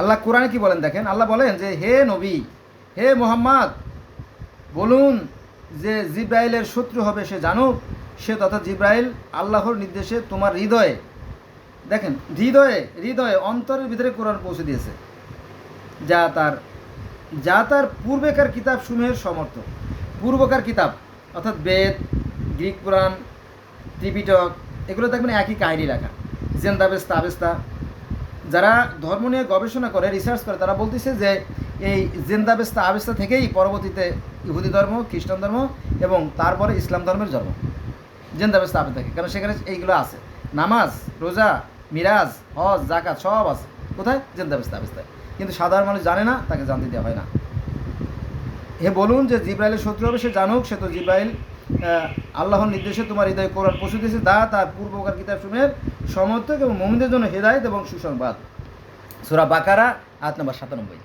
আল্লাহ কোরআনে কি বলেন দেখেন? আল্লাহ বলেন যে, হে নবী, হে মোহাম্মদ, বলুন যে জিব্রাইলের শত্রু হবে, সে জানুক, সে তথা জিব্রাইল আল্লাহর নির্দেশে তোমার হৃদয়ে দেখেন, হৃদয়ে হৃদয়ে অন্তরের ভিতরে কোরআন পৌঁছে দিয়েছে। যা তার যা তার পূর্বেকার কিতাব সমূহের সমর্থক। পূর্বকার কিতাব, অর্থাৎ বেদ, গ্রিক পুরাণ, ত্রিপিটক, এগুলো দেখবেন একই কাহিনী লেখা। জেন্দাবেস্তা আবেস্তা যারা ধর্ম নিয়ে গবেষণা করে রিসার্চ করে, তারা বলতেছে যে এই জেন্দাবেস্তা আবেস্তা থেকেই পরবর্তীতে ইহুদি ধর্ম, খ্রিস্টান ধর্ম এবং তারপরে ইসলাম ধর্মের জন্ম। জেন্দাবেস্তা আবে থাকে। কারণ সেখানে এইগুলো আছে। নামাজ, রোজা, মিরাজ, হজ জাকাত সব আছে। কোথায়? জেন্দাবেস্তা আবেস্তায় কিন্তু সাধারণ মানুষ জানে না, তাকে জানতে দেওয়া হয় না। হে বলুন যে জিব্রাইলের শত্রু হবে, সে জানুক, সে তো জিব্রাইল আল্লাহর নির্দেশে তোমার হৃদয় কোরআন পশু দিয়েছে। দা, তার পূর্বকার কিতাব সমূহের সমর্থক এবং মোমিনদের জন্য হৃদায়ত এবং সুসংবাদ। সুরা বাকারা আট নম্বর সাতানব্বই।